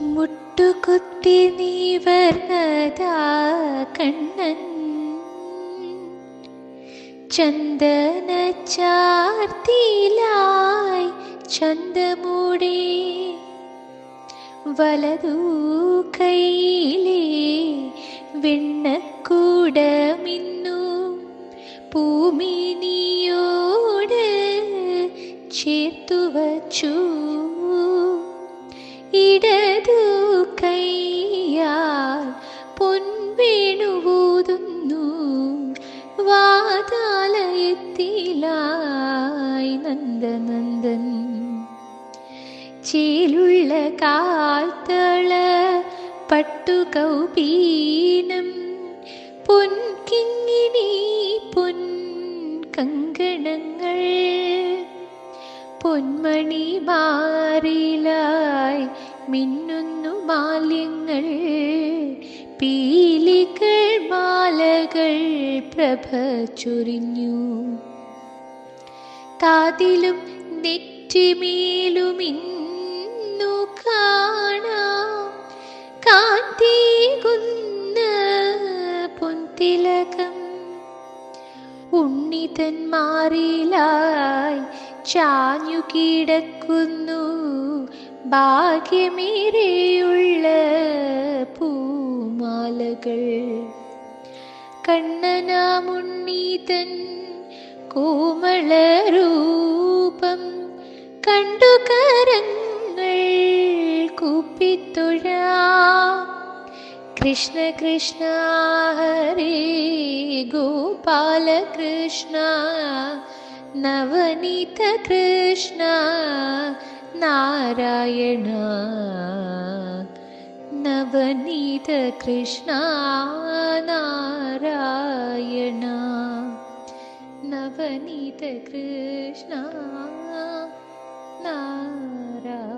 മുട്ടുകുത്തി നീ വർണതാ കണ്ണൻ. ചന്ദന ചാർത്തിലായി ചന്തമൂടെ വലതു കൈയിലെ വെണ്ണക്കൂടമിന്നു. പൂമിനിയോട് ചേർത്തു വച്ചു ഇടതു വാതാലയത്തിലായി നന്ദനന്ദൻ. ചേലുള്ള കാൽത്തള പട്ടുകൗപീനം പൊൻകിങ്ങിണി പൊൻ കങ്കണങ്ങൾ. പൊന്മണി മാറിലായി മിന്നുന്നു മാല്യങ്ങൾ പീലികൾ മാലകൾ പ്രഭ ചൊരിഞ്ഞു. കാതിലും നെറ്റിമേലും ഇന്നു കാണാം. കാന്തീകുന്ന പൊൻതിലകം. ഉണ്ണിതന്മാരിലായി ചാഞ്ഞു കിടക്കുന്നു. ഭാഗ്യമേറെയുള്ള പൂമാലകൾ. കണ്ണനാമുണ്ണീതൻ കോമളരൂപം കണ്ടു കരങ്ങൾ കൂപ്പിത്തൊഴാം. കൃഷ്ണ കൃഷ്ണ ഹരേ ഗോപാല കൃഷ്ണ നവനീത കൃഷ്ണ നാരായണ നവനീത കൃഷ്ണ. नित कृष्णा नार